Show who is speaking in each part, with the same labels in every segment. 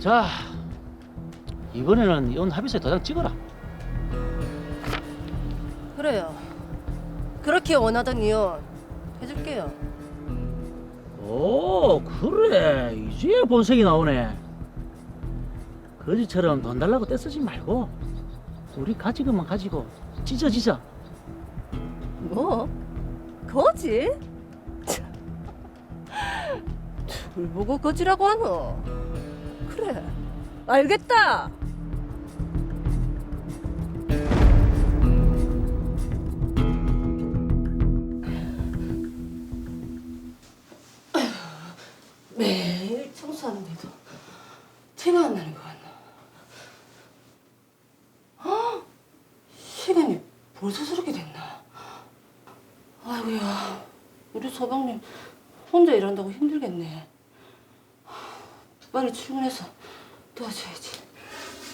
Speaker 1: 자 이번에는 이혼 합의서에 도장 찍어라.
Speaker 2: 그래요. 그렇게 원하던 이혼 해줄게요.
Speaker 1: 오 그래 이제야 본색이 나오네. 거지처럼 돈 달라고 떼쓰지 말고 우리 가진 것만 가지고 찢어 찢어.
Speaker 2: 뭐? 거지? 둘 보고 거지라고 하노? 그래. 알겠다. 매일 청소하는데도 티가 안 나는 것 같나? 어? 시간이 벌써 저렇게 됐나? 아이고야, 우리 서방님 혼자 일한다고 힘들겠네. 빨리 출근해서 도와줘야지.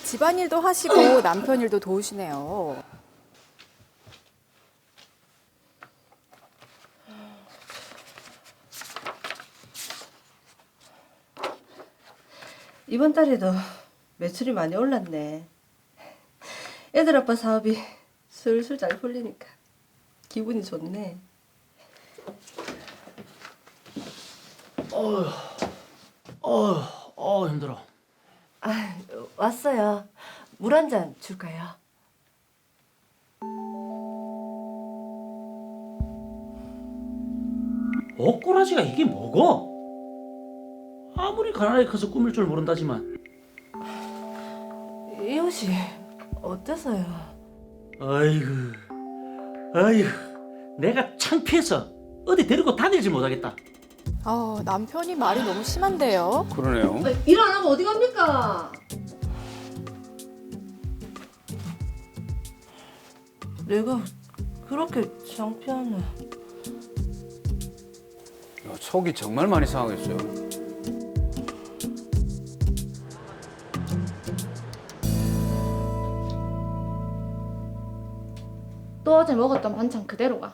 Speaker 3: 집안일도 하시고 남편 일도 도우시네요.
Speaker 2: 이번 달에도 매출이 많이 올랐네. 애들 아빠 사업이 슬슬 잘 풀리니까 기분이 좋네.
Speaker 1: 어휴 어 힘들어.
Speaker 2: 아, 왔어요. 물 한 잔 줄까요?
Speaker 1: 옷꼬라지가 이게 뭐고? 아무리 가난하게 커서 꾸밀 줄 모른다지만
Speaker 2: 이 옷이 어때서요?
Speaker 1: 아이고 아이고 내가 창피해서 어디 데리고 다니지 못하겠다
Speaker 3: 아, 남편이 말이 너무 심한데요.
Speaker 4: 그러네요.
Speaker 2: 일 안 하고 어디 갑니까? 내가 그렇게 창피하나?
Speaker 4: 야, 속이 정말 많이 상하겠어요.
Speaker 5: 또 어제 먹었던 반찬 그대로 가.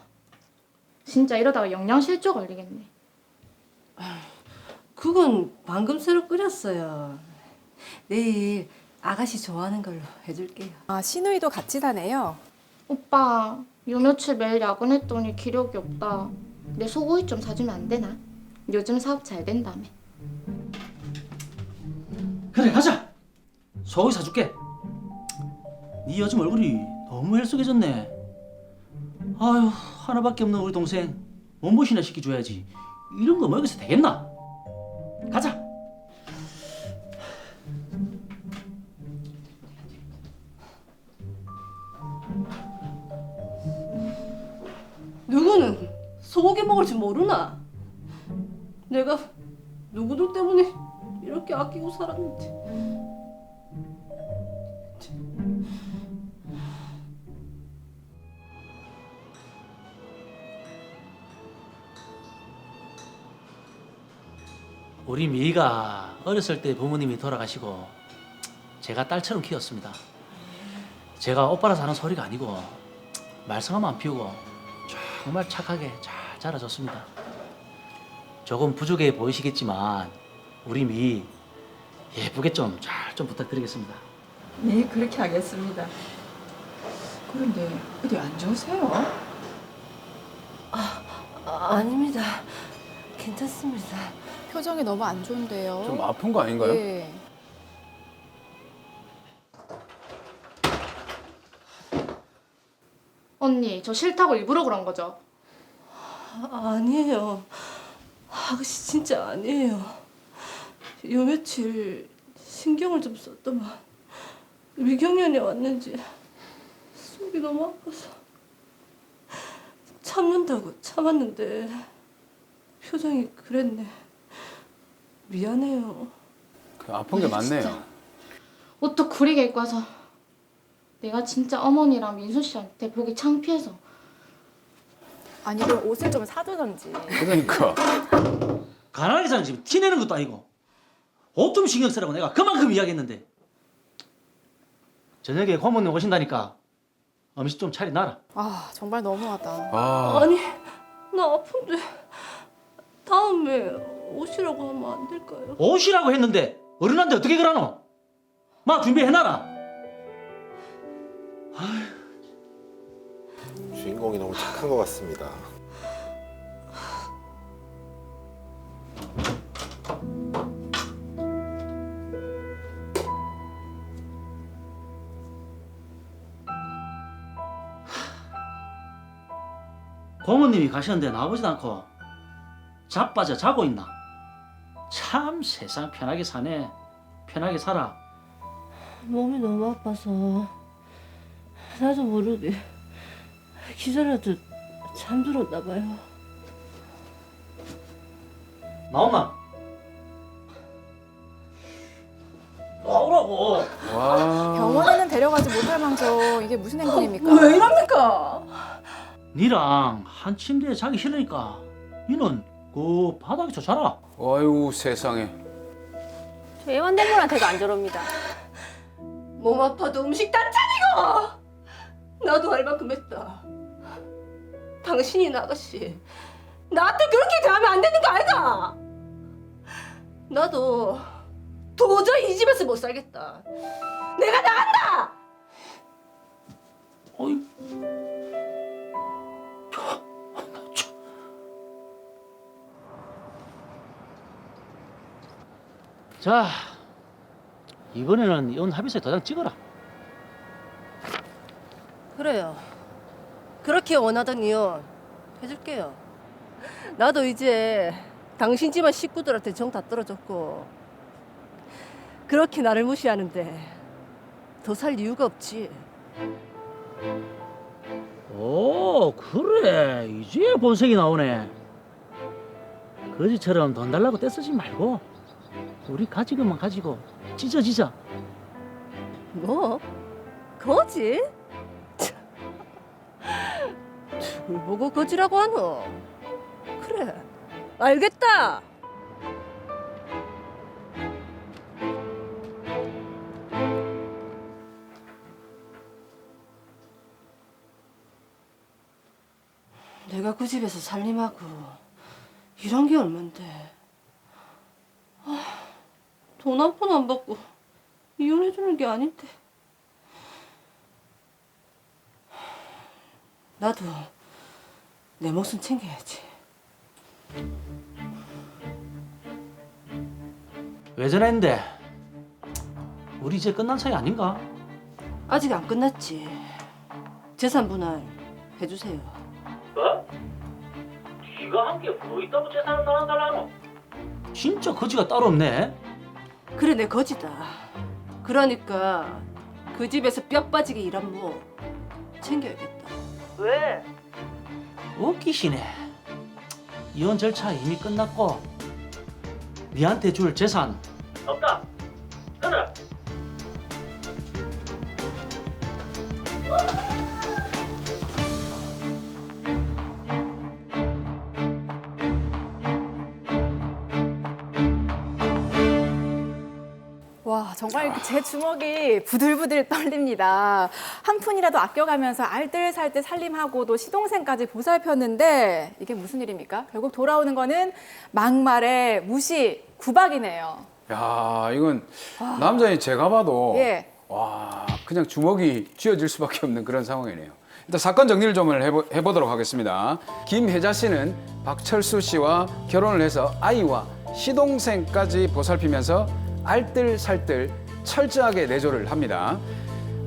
Speaker 5: 진짜 이러다가 영양실조 걸리겠네.
Speaker 2: 그건 방금 새로 끓였어요. 내일 아가씨 좋아하는 걸로 해줄게요.
Speaker 3: 아, 시누이도 같이 사네요.
Speaker 5: 오빠, 요 며칠 매일 야근했더니 기력이 없다. 내 소고기 좀 사주면 안 되나? 요즘 사업 잘 된다며.
Speaker 1: 그래 가자 소고기 사줄게 네 요즘 얼굴이 너무 헬쑥해졌네 아유 하나밖에 없는 우리 동생 몸보신이나 시켜줘야지 이런 거 먹여서 되겠나 가자
Speaker 2: 누구는 소고기 먹을 줄 모르나? 내가 누구들 때문에 이렇게 아끼고 살았는지.
Speaker 1: 우리 미희가 어렸을 때 부모님이 돌아가시고 제가 딸처럼 키웠습니다. 제가 오빠라서 하는 소리가 아니고 말썽하면 안 피우고 정말 착하게 잘 자라줬습니다. 조금 부족해 보이시겠지만 우리 미 예쁘게 좀 잘 좀 부탁드리겠습니다.
Speaker 6: 네, 그렇게 하겠습니다. 그런데 어디 안 좋으세요?
Speaker 2: 아, 아닙니다. 괜찮습니다.
Speaker 3: 표정이 너무 안 좋은데요.
Speaker 4: 좀 아픈 거 아닌가요?
Speaker 3: 예.
Speaker 5: 언니, 저 싫다고 일부러 그런 거죠?
Speaker 2: 아, 아니에요. 아가씨 진짜 아니에요. 요 며칠 신경을 좀 썼더만 위경련이 왔는지 속이 너무 아파서 참는다고 참았는데 표정이 그랬네. 미안해요.
Speaker 4: 그 아픈 게 많네요.
Speaker 5: 옷도 구리게 입고 와서 내가 진짜 어머니랑 민수 씨한테 보기 창피해서
Speaker 3: 아니, 그럼 옷을 좀 사두던지.
Speaker 4: 그러니까
Speaker 1: 가난하게 사는 집에 티내는 것도 아니고 옷 좀 신경 쓰라고 내가 그만큼 이야기했는데 저녁에 고모님 오신다니까 음식 좀 차려놔라.
Speaker 3: 아, 정말 너무하다.
Speaker 4: 아,
Speaker 2: 아니 나 아픈데 다음에 오시라고 하면 안 될까요?
Speaker 1: 옷이라고 했는데 어른한테 어떻게 그러노? 마 준비해놔라.
Speaker 7: 주인공이 너무 착한 것 같습니다.
Speaker 1: 고모님이 가셨는데 나오지도 않고 자빠져 자고 있나? 참 세상 편하게 사네. 편하게 살아.
Speaker 2: 몸이 너무 아파서 나도 모르게 기절하듯 잠들었나 봐요.
Speaker 1: 나오나? 나오라고.
Speaker 4: 와.
Speaker 3: 병원에는 데려가지 못할 망정 이게 무슨 행동입니까?
Speaker 6: 왜 이럽니까?
Speaker 1: 니랑 한 침대에 자기 싫으니까 니는 그 바닥에서 자라.
Speaker 4: 아유 세상에.
Speaker 8: 저 애완동물한테도 안 저럽니다.
Speaker 2: 몸 아파도 음식 다 차리고 나도 할 만큼 했다. 당신이 아가씨 나한테 그렇게 대하면 안 되는 거 아이가? 나도 도저히 이 집에서 못 살겠다. 내가 나간다.
Speaker 1: 어이. 자, 이번에는 이혼 합의서에 도장 찍어라.
Speaker 2: 그래요. 그렇게 원하던 이혼 해줄게요. 나도 이제 당신 집안 식구들한테 정 다 떨어졌고 그렇게 나를 무시하는데 더 살 이유가 없지.
Speaker 1: 오, 그래. 이제 본색이 나오네. 거지처럼 돈 달라고 떼쓰지 말고 우리 가진 것만 가지고 찢어지자.
Speaker 2: 뭐? 거지? 참. 누굴 보고 거지라고 하노? 그래, 알겠다. 내가 그 집에서 살림하고 일한 게 얼만데? 아, 돈한 푼 안 받고 이혼해주는 게 아닌데. 나도 내 목숨 챙겨야지.
Speaker 1: 왜 전화했는데? 우리 이제 끝난 사이 아닌가?
Speaker 2: 아직 안 끝났지. 재산 분할 해주세요.
Speaker 1: 뭐? 네가 한 게 뭐 있다고 재산을 나눠달라노? 진짜 거지가 따로 없네.
Speaker 2: 그래 내 거지다. 그러니까 그 집에서 뼈 빠지게 일한 뭐 챙겨야겠다. 왜?
Speaker 1: 웃기시네. 이혼 절차 이미 끝났고 니한테 줄 재산 없다. 끊어
Speaker 3: 와 정말 제 주먹이 부들부들 떨립니다. 한 푼이라도 아껴가면서 알뜰살뜰 살림하고도 시동생까지 보살폈는데 이게 무슨 일입니까? 결국 돌아오는 거는 막말에 무시, 구박이네요.
Speaker 4: 야 이건 남자인 제가 봐도
Speaker 3: 예.
Speaker 4: 와 그냥 주먹이 쥐어질 수밖에 없는 그런 상황이네요. 일단 사건 정리를 좀 해보, 해보도록 하겠습니다. 김혜자 씨는 박철수 씨와 결혼을 해서 아이와 시동생까지 보살피면서 알뜰살뜰 철저하게 내조를 합니다.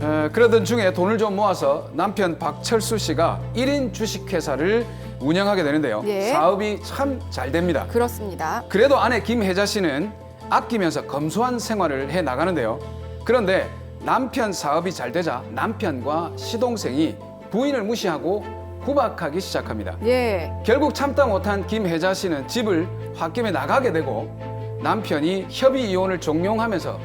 Speaker 4: 어, 그러던 중에 돈을 좀 모아서 남편 박철수 씨가 1인 주식회사를 운영하게 되는데요.
Speaker 3: 예.
Speaker 4: 사업이 참 잘 됩니다.
Speaker 3: 그렇습니다.
Speaker 4: 그래도 아내 김혜자 씨는 아끼면서 검소한 생활을 해 나가는데요. 그런데 남편 사업이 잘 되자 남편과 시동생이 부인을 무시하고 구박하기 시작합니다.
Speaker 3: 예.
Speaker 4: 결국 참다 못한 김혜자 씨는 집을 홧김에 나가게 되고 남편이 협의 이혼을 종용하면서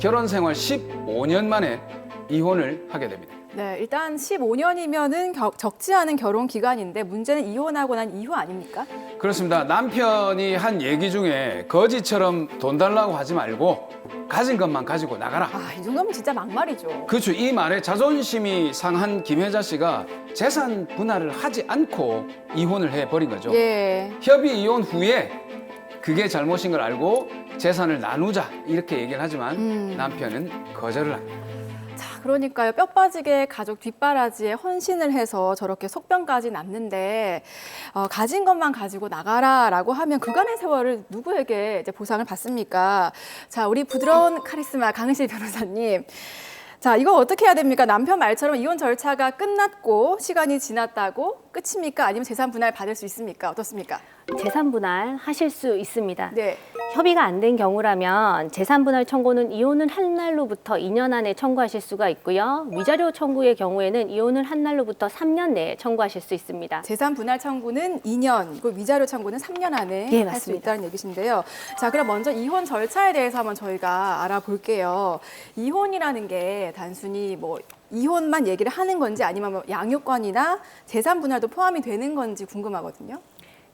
Speaker 4: 결혼 생활 15년 만에 이혼을 하게 됩니다.
Speaker 3: 네, 일단 15년이면은 적지 않은 결혼 기간인데 문제는 이혼하고 난 이후 아닙니까?
Speaker 4: 그렇습니다. 남편이 한 얘기 중에 거지처럼 돈 달라고 하지 말고 가진 것만 가지고 나가라.
Speaker 3: 아, 이 정도면 진짜 막말이죠.
Speaker 4: 그렇죠. 이 말에 자존심이 상한 김혜자 씨가 재산 분할을 하지 않고 이혼을 해버린 거죠.
Speaker 3: 예.
Speaker 4: 협의 이혼 후에 그게 잘못인 걸 알고 재산을 나누자 이렇게 얘기를 하지만
Speaker 3: 음.
Speaker 4: 남편은 거절을 합니다.
Speaker 3: 자, 그러니까요. 뼈 빠지게 가족 뒷바라지에 헌신을 해서 저렇게 속병까지 남는데 어, 가진 것만 가지고 나가라라고 하면 그간의 세월을 누구에게 이제 보상을 받습니까? 자, 우리 부드러운 카리스마 강은실 변호사님. 자, 이거 어떻게 해야 됩니까? 남편 말처럼 이혼 절차가 끝났고 시간이 지났다고 끝입니까? 아니면 재산 분할 받을 수 있습니까? 어떻습니까?
Speaker 8: 재산 분할 하실 수 있습니다.
Speaker 3: 네.
Speaker 8: 협의가 안 된 경우라면 재산 분할 청구는 이혼을 한 날로부터 2년 안에 청구하실 수가 있고요. 위자료 청구의 경우에는 이혼을 한 날로부터 3년 내에 청구하실 수 있습니다.
Speaker 3: 재산 분할 청구는 2년, 그리고 위자료 청구는 3년 안에
Speaker 8: 예,
Speaker 3: 할수
Speaker 8: 맞습니다.
Speaker 3: 있다는 얘기신데요. 자, 그럼 먼저 이혼 절차에 대해서 한번 저희가 알아볼게요. 이혼이라는 게 단순히 뭐 이혼만 얘기를 하는 건지 아니면 뭐 양육권이나 재산 분할도 포함이 되는 건지 궁금하거든요.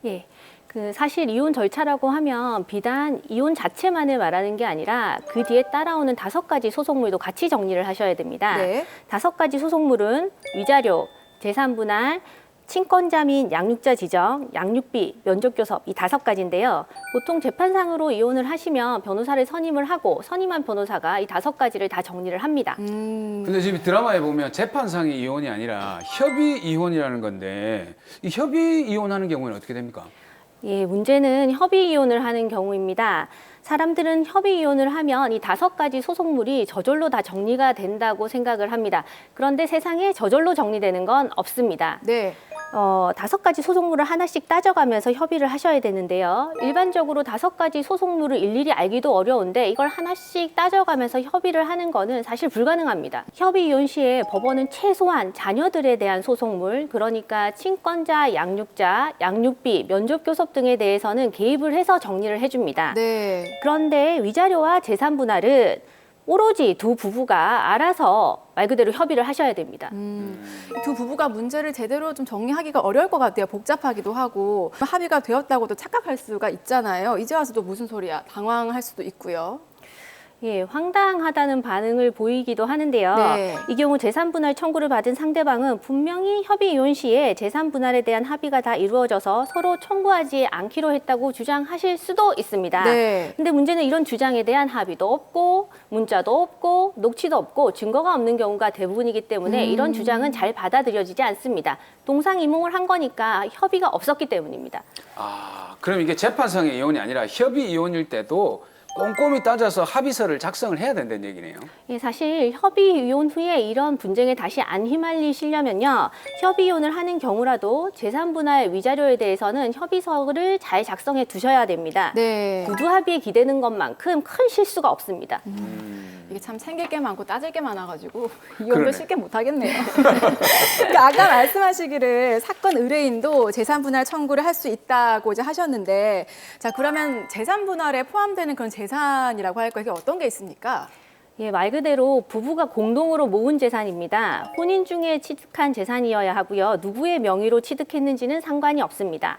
Speaker 8: 예. 그 사실 이혼 절차라고 하면 비단 이혼 자체만을 말하는 게 아니라 그 뒤에 따라오는 다섯 가지 소송물도 같이 정리를 하셔야 됩니다.
Speaker 3: 네.
Speaker 8: 다섯 가지 소송물은 위자료, 재산 분할, 친권자 및 양육자 지정, 양육비, 면접교섭 이 다섯 가지인데요. 보통 재판상으로 이혼을 하시면 변호사를 선임을 하고 선임한 변호사가 이 다섯 가지를 다 정리를 합니다.
Speaker 3: 음,
Speaker 4: 근데 지금 드라마에 보면 재판상의 이혼이 아니라 협의 이혼이라는 건데 이 협의 이혼하는 경우는 어떻게 됩니까?
Speaker 8: 예, 문제는 협의 이혼을 하는 경우입니다. 사람들은 협의 이혼을 하면 이 다섯 가지 소송물이 저절로 다 정리가 된다고 생각을 합니다. 그런데 세상에 저절로 정리되는 건 없습니다.
Speaker 3: 네.
Speaker 8: 어, 다섯 가지 소송물을 하나씩 따져가면서 협의를 하셔야 되는데요. 일반적으로 다섯 가지 소송물을 일일이 알기도 어려운데 이걸 하나씩 따져가면서 협의를 하는 거는 사실 불가능합니다. 협의 이혼 시에 법원은 최소한 자녀들에 대한 소송물, 그러니까 친권자, 양육자, 양육비, 면접교섭 등에 대해서는 개입을 해서 정리를 해줍니다.
Speaker 3: 네.
Speaker 8: 그런데 위자료와 재산 분할은 오로지 두 부부가 알아서 말 그대로 협의를 하셔야 됩니다.
Speaker 3: 음, 이두 부부가 문제를 제대로 좀 정리하기가 어려울 것 같아요. 복잡하기도 하고 합의가 되었다고도 착각할 수가 있잖아요. 이제 와서도 무슨 소리야? 당황할 수도 있고요.
Speaker 8: 예, 황당하다는 반응을 보이기도 하는데요.
Speaker 3: 네.
Speaker 8: 이 경우 재산 분할 청구를 받은 상대방은 분명히 협의 이혼 시에 재산 분할에 대한 합의가 다 이루어져서 서로 청구하지 않기로 했다고 주장하실 수도 있습니다.
Speaker 3: 네.
Speaker 8: 근데 문제는 이런 주장에 대한 합의도 없고 문자도 없고 녹취도 없고 증거가 없는 경우가 대부분이기 때문에
Speaker 3: 음.
Speaker 8: 이런 주장은 잘 받아들여지지 않습니다. 동상이몽을 한 거니까 협의가 없었기 때문입니다.
Speaker 4: 아, 그럼 이게 재판상의 이혼이 아니라 협의 이혼일 때도 꼼꼼히 따져서 합의서를 작성을 해야 된다는 얘기네요.
Speaker 8: 예, 사실 협의 이혼 후에 이런 분쟁에 다시 안 휘말리시려면요. 협의 이혼을 하는 경우라도 재산 분할 위자료에 대해서는 협의서를 잘 작성해 두셔야 됩니다.
Speaker 3: 네.
Speaker 8: 구두 합의에 기대는 것만큼 큰 실수가 없습니다.
Speaker 3: 이게 참 생길 게 많고 따질 게 많아가지고 이혼도. 쉽게 못 하겠네요. 그러니까 아까 말씀하시기를 사건 의뢰인도 재산 분할 청구를 할 수 있다고 이제 하셨는데 자 그러면 재산 분할에 포함되는 그런 재산이라고 할까 이게 어떤 게 있습니까?
Speaker 8: 예, 말 그대로 부부가 공동으로 모은 재산입니다. 혼인 중에 취득한 재산이어야 하고요. 누구의 명의로 취득했는지는 상관이 없습니다.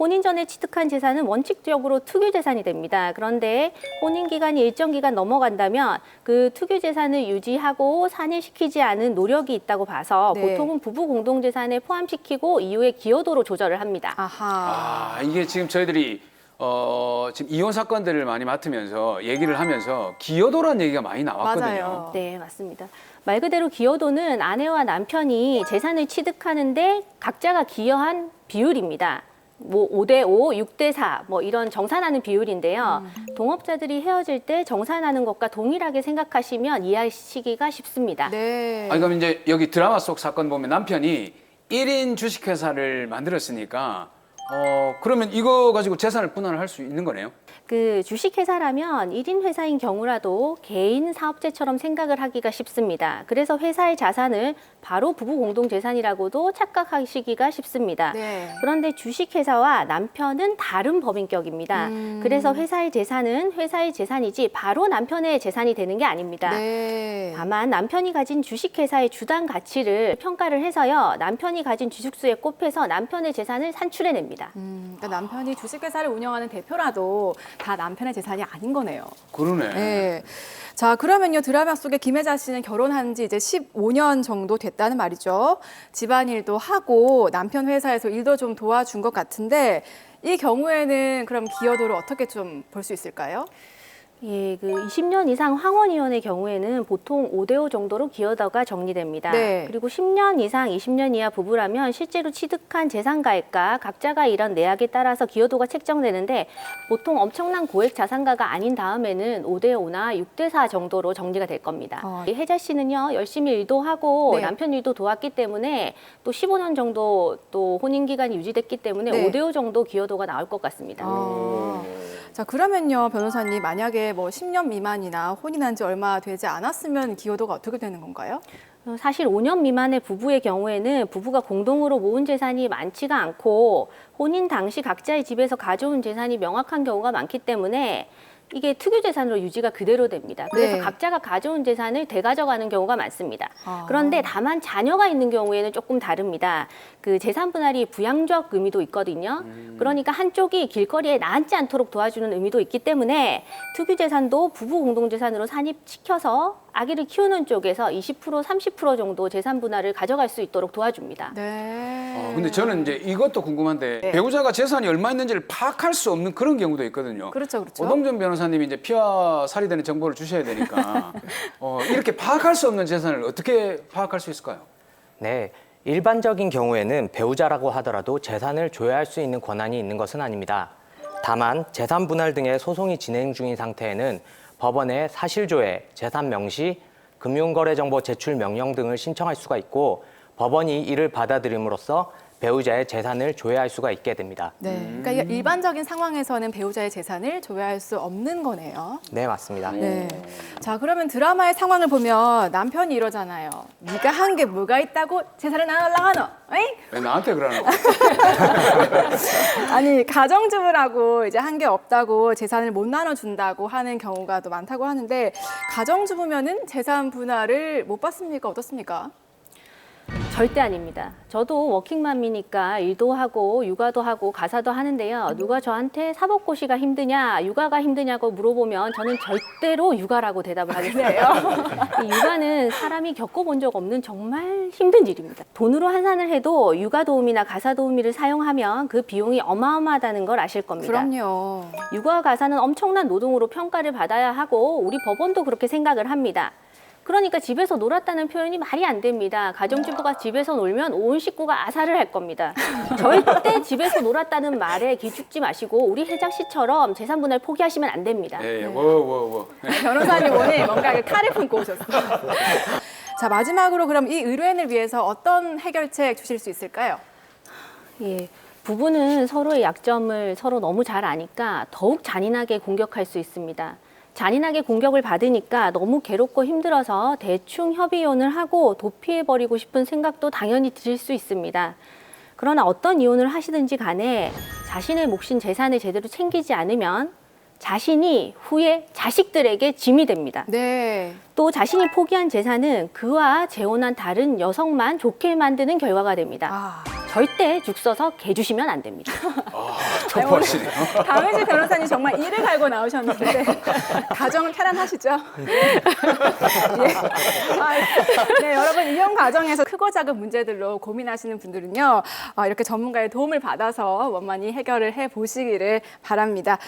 Speaker 8: 혼인 전에 취득한 재산은 원칙적으로 특유 재산이 됩니다. 그런데 혼인 기간이 일정 기간 넘어간다면 그 특유 재산을 유지하고 산일시키지 않은 노력이 있다고 봐서
Speaker 3: 네.
Speaker 8: 보통은 부부 공동 재산에 포함시키고 이후에 기여도로 조절을 합니다.
Speaker 3: 아하.
Speaker 4: 아, 이게 지금 저희들이 어, 지금 이혼 사건들을 많이 맡으면서 얘기를 하면서 기여도란 얘기가 많이 나왔거든요.
Speaker 3: 맞아요.
Speaker 8: 네, 맞습니다. 말 그대로 기여도는 아내와 남편이 재산을 취득하는데 각자가 기여한 비율입니다. 뭐 5대 5, 6대 4, 뭐 이런 정산하는 비율인데요. 동업자들이 헤어질 때 정산하는 것과 동일하게 생각하시면 이해하시기가 쉽습니다.
Speaker 3: 네.
Speaker 4: 아니, 그럼 이제 여기 드라마 속 사건 보면 남편이 1인 주식회사를 만들었으니까 어, 그러면 이거 가지고 재산을 분할을 할 수 있는 거네요?
Speaker 8: 그 주식회사라면 일인 회사인 경우라도 개인 사업체처럼 생각을 하기가 쉽습니다. 그래서 회사의 자산을 바로 부부 공동 재산이라고도 착각하시기가 쉽습니다.
Speaker 3: 네.
Speaker 8: 그런데 주식회사와 남편은 다른 법인격입니다.
Speaker 3: 음.
Speaker 8: 그래서 회사의 재산은 회사의 재산이지 바로 남편의 재산이 되는 게 아닙니다.
Speaker 3: 네.
Speaker 8: 다만 남편이 가진 주식회사의 주당 가치를 평가를 해서요. 남편이 가진 주식수에 곱해서 남편의 재산을 산출해냅니다.
Speaker 3: 음, 그러니까 남편이 주식회사를 운영하는 대표라도 다 남편의 재산이 아닌 거네요.
Speaker 4: 그러네.
Speaker 3: 네. 자, 그러면요. 드라마 속의 김혜자 씨는 결혼한 지 이제 15년 정도 됐다는 말이죠. 집안일도 하고 남편 회사에서 일도 좀 도와준 것 같은데 이 경우에는 그럼 기여도를 어떻게 좀 볼 수 있을까요?
Speaker 8: 예, 그 20년 이상 황혼이혼의 경우에는 보통 5대5 정도로 기여도가 정리됩니다.
Speaker 3: 네.
Speaker 8: 그리고 10년 이상 20년 이하 부부라면 실제로 취득한 재산가액과 각자가 이런 내역에 따라서 기여도가 책정되는데 보통 엄청난 고액 자산가가 아닌 다음에는 5대5나 6대4 정도로 정리가 될 겁니다.
Speaker 3: 어.
Speaker 8: 이 혜자 씨는요, 열심히 일도 하고
Speaker 3: 네.
Speaker 8: 남편 일도 도왔기 때문에 또 15년 정도 또 혼인 기간이 유지됐기 때문에
Speaker 3: 네.
Speaker 8: 5대5 정도 기여도가 나올 것 같습니다.
Speaker 3: 아, 자, 그러면요. 변호사님, 만약에 뭐 10년 미만이나 혼인한 지 얼마 되지 않았으면 기여도가 어떻게 되는 건가요?
Speaker 8: 어, 사실 5년 미만의 부부의 경우에는 부부가 공동으로 모은 재산이 많지가 않고 혼인 당시 각자의 집에서 가져온 재산이 명확한 경우가 많기 때문에 이게 특유 재산으로 유지가 그대로 됩니다. 그래서
Speaker 3: 네.
Speaker 8: 각자가 가져온 재산을 되가져가는 경우가 많습니다.
Speaker 3: 아.
Speaker 8: 그런데 다만 자녀가 있는 경우에는 조금 다릅니다. 그 재산 분할이 부양적 의미도 있거든요. 그러니까 한쪽이 길거리에 나앉지 않도록 도와주는 의미도 있기 때문에 특유 재산도 부부 공동 재산으로 산입시켜서 아기를 키우는 쪽에서 20% 30% 정도 재산 분할을 가져갈 수 있도록 도와줍니다.
Speaker 3: 네.
Speaker 4: 어, 근데 저는 이제 이것도 궁금한데
Speaker 3: 네.
Speaker 4: 배우자가 재산이 얼마 있는지를 파악할 수 없는 그런 경우도 있거든요.
Speaker 3: 그렇죠, 그렇죠.
Speaker 4: 오동준 변호사님이 이제 피와 살이 되는 정보를 주셔야 되니까 어, 이렇게 파악할 수 없는 재산을 어떻게 파악할 수 있을까요?
Speaker 9: 네. 일반적인 경우에는 배우자라고 하더라도 재산을 조회할 수 있는 권한이 있는 것은 아닙니다. 다만 재산 분할 등의 소송이 진행 중인 상태에는 법원에 사실조회, 재산 명시, 금융거래정보 제출 명령 등을 신청할 수가 있고 법원이 이를 받아들임으로써 배우자의 재산을 조회할 수가 있게 됩니다.
Speaker 3: 네. 그러니까 이게 일반적인 상황에서는 배우자의 재산을 조회할 수 없는 거네요.
Speaker 9: 네, 맞습니다.
Speaker 3: 네. 자, 그러면 드라마의 상황을 보면 남편이 이러잖아요. 네가 한 게 뭐가 있다고 재산을 나눠달라 하노? 에이?
Speaker 4: 왜 나한테 그러는
Speaker 3: 아니, 가정주부라고 이제 한 게 없다고 재산을 못 나눠 준다고 하는 경우가 또 많다고 하는데 가정주부면은 재산 분할을 못 받습니까? 어떻습니까?
Speaker 8: 절대 아닙니다. 저도 워킹맘이니까 일도 하고 육아도 하고 가사도 하는데요. 누가 저한테 사법고시가 힘드냐, 육아가 힘드냐고 물어보면 저는 절대로 육아라고 대답을 하겠어요. 이 육아는 사람이 겪어본 적 없는 정말 힘든 일입니다. 돈으로 환산을 해도 육아 도우미나 가사 도우미를 사용하면 그 비용이 어마어마하다는 걸 아실 겁니다.
Speaker 3: 그럼요.
Speaker 8: 육아 가사는 엄청난 노동으로 평가를 받아야 하고 우리 법원도 그렇게 생각을 합니다. 그러니까 집에서 놀았다는 표현이 말이 안 됩니다. 가정주부가 집에서 놀면 온 식구가 아사를 할 겁니다. 절대 집에서 놀았다는 말에 기죽지 마시고 우리 혜작 씨처럼 재산 분할 포기하시면 안 됩니다.
Speaker 4: 예, 예. 뭐, 뭐, 뭐.
Speaker 3: 변호사님 오늘 뭔가 그 칼을 품고 오셨어요. 자, 마지막으로 그럼 이 의뢰인을 위해서 어떤 해결책 주실 수 있을까요?
Speaker 8: 예. 부부는 서로의 약점을 서로 너무 잘 아니까 더욱 잔인하게 공격할 수 있습니다. 잔인하게 공격을 받으니까 너무 괴롭고 힘들어서 대충 협의 이혼을 하고 도피해버리고 싶은 생각도 당연히 드실 수 있습니다. 그러나 어떤 이혼을 하시든지 간에 자신의 몫인 재산을 제대로 챙기지 않으면 자신이 후에 자식들에게 짐이 됩니다.
Speaker 3: 네.
Speaker 8: 또 자신이 포기한 재산은 그와 재혼한 다른 여성만 좋게 만드는 결과가 됩니다.
Speaker 3: 아,
Speaker 8: 절대 죽 써서 개 주시면 안 됩니다.
Speaker 4: 덮어하시네요.
Speaker 3: 강은지 변호사님 정말 이를 갈고 나오셨는데 가정은 편안하시죠? 예. 아, 네, 여러분 이혼 과정에서 크고 작은 문제들로 고민하시는 분들은요 아, 이렇게 전문가의 도움을 받아서 원만히 해결을 해 보시기를 바랍니다.